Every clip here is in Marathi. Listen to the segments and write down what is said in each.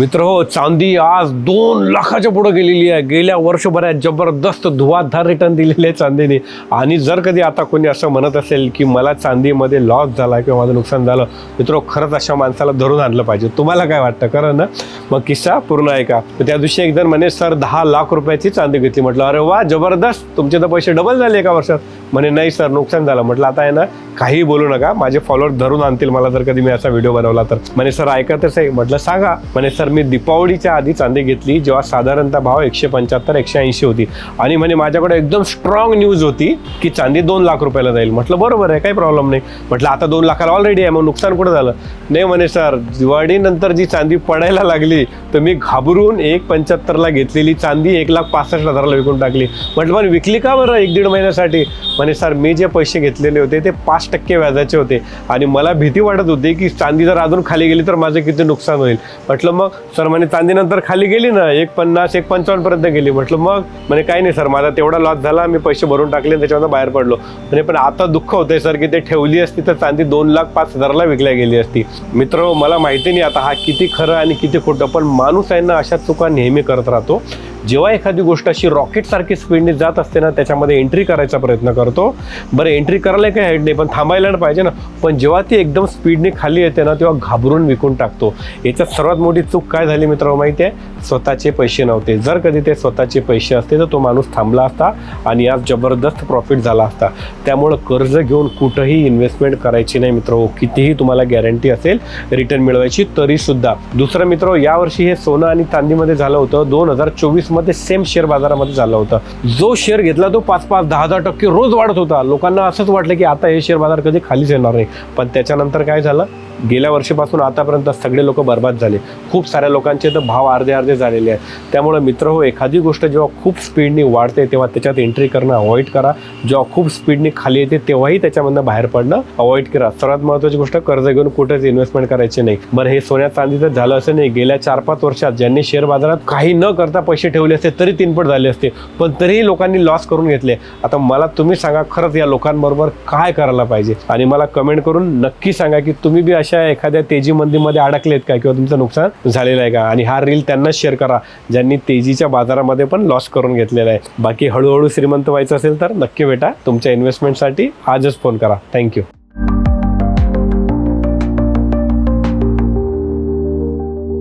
मित्र हो चांदी आज दोन लाखाच्या पुढे गेलेली आहे. गेल्या वर्षभरात जबरदस्त धुवाधार रिटर्न दिलेले आहे चांदीने. आणि जर कधी आता कोणी असं म्हणत असेल की मला चांदीमध्ये लॉस झाला किंवा माझं नुकसान झालं मित्र हो, खरंच अशा माणसाला धरून आणलं पाहिजे. तुम्हाला काय वाटतं? खरं ना? मग किस्सा पूर्ण आहे का? त्या दिवशी एक म्हणे सर दहा लाख रुपयाची चांदी घेतली. म्हटलं अरे वा जबरदस्त. तुमचे तर पैसे डबल झाले एका वर्षात. म्हणे नाही सर नुकसान झालं. म्हटलं आता आहे ना काही बोलू नका. माझे फॉलोअर धरून आणतील मला जर कधी मी असा व्हिडिओ बनवला तर. म्हणे सर ऐकतच आहे म्हटलं सांगा. म्हणे सर मी दीपावलीच्या आधी चांदी घेतली जेव्हा साधारणतः भाव एकशे पंच्याहत्तर एकशे ऐंशी होती. आणि म्हणे माझ्याकडे एकदम स्ट्रॉंग न्यूज होती की चांदी दोन लाख रुपयाला जाईल. म्हटलं बरोबर आहे काही प्रॉब्लेम नाही. म्हटलं आता दोन लाखाला ऑलरेडी आहे मग नुकसान कुठं झालं? नाही म्हणे सर दिवाळीनंतर जी चांदी पडायला लागली तर मी घाबरून एक पंच्याहत्तरला घेतलेली चांदी एक लाख पासष्ट हजाराला विकून टाकली. म्हटलं पण विकली का बरं एक दीड महिन्यासाठी? म्हणे सर मी जे पैसे घेतलेले होते ते पाच टक्के व्याजाचे होते. आणि मला भीती वाटत होती की चांदी जर अजून खाली गेली तर माझं किती नुकसान होईल. म्हटलं मग सर म्हणे चांदी नंतर खाली गेली ना एक पन्नास एक पंचावन्नपर्यंत गेली. म्हटलं मग? म्हणे काही नाही सर माझा तेवढा लॉस झाला मी पैसे भरून टाकले आणि त्याच्यामध्ये बाहेर पडलो. म्हणे पण आता दुःख होतंय सर की ते ठेवली असती तर चांदी दोन लाख पाच हजाराला विकल्या गेली असती. मित्र मला माहिती नाही आता हा किती खरं आणि किती खोटं पण माणूस आहे ना अशा चुका नेहमी करत राहतो. जेव्हा एखादी गोष्ट अशी रॉकेट सारखी स्पीडने जात असते ना त्याच्यामध्ये एंट्री करायचा प्रयत्न करतो. बरं एंट्री करायला काही हेड नाही पण थांबायला पाहिजे ना. पण जेव्हा ती एकदम स्पीडने खाली येते ना तेव्हा घाबरून विकून टाकतो. याच्यात सर्वात मोठी चूक काय झाली मित्र माहिती आहे स्वतःचे पैसे नव्हते. जर कधी ते स्वतःचे पैसे असते तर तो माणूस थांबला असता आणि आज जबरदस्त प्रॉफिट झाला असता. त्यामुळं कर्ज घेऊन कुठंही इन्व्हेस्टमेंट करायची नाही मित्र कितीही तुम्हाला गॅरंटी असेल रिटर्न मिळवायची तरी सुद्धा दुसरं मित्र यावर्षी हे सोनं आणि चांदीमध्ये झालं होतं दोन हजार चोवीस मध्ये सेम शेअर बाजारामध्ये झाला होता. जो शेअर घेतला तो पाच पाच दहा दहा टक्के रोज वाढत होता. लोकांना असंच वाटलं की आता हे शेअर बाजार कधी खालीच येणार नाही. पण त्याच्यानंतर काय झालं? गेल्या वर्षीपासून आतापर्यंत सगळे लोक बर्बाद झाले. खूप साऱ्या लोकांचे तर भाव अर्धे अर्धे झालेले आहेत. त्यामुळे मित्र हो एखादी गोष्ट जेव्हा खूप स्पीडनी वाढते तेव्हा त्याच्यात एंट्री करणं अवॉइड करा. जेव्हा खूप स्पीडने खाली येते तेव्हाही त्याच्यामधनं बाहेर पडणं अवॉइड करा. सर्वात महत्त्वाची गोष्ट कर्ज घेऊन कुठेच इन्व्हेस्टमेंट करायचे नाही. बरं हे सोन्या चांदीचं झालं असं नाही. गेल्या चार पाच वर्षात ज्यांनी शेअर बाजारात काही न करता पैसे ठेवले असते तरी तीनपट झाले असते. पण तरीही लोकांनी लॉस करून घेतले. आता मला तुम्ही सांगा खरंच या लोकांबरोबर काय करायला पाहिजे? आणि मला कमेंट करून नक्की सांगा की तुम्ही बी असे एखाद्या तेजी मंदीमध्ये अडकलेत का? किंवा तुमचं नुकसान झालेलं आहे का? आणि हा रील त्यांनाच शेअर करा ज्यांनी तेजीच्या बाजारामध्ये पण लॉस करून घेतलेला आहे. बाकी हळूहळू श्रीमंत व्हायचं असेल तर नक्की भेटा. तुमच्या इन्व्हेस्टमेंटसाठी आजच फोन करा. Thank you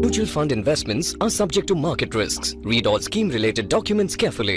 Mutual fund investments are subject to market risks. Read all scheme related documents carefully.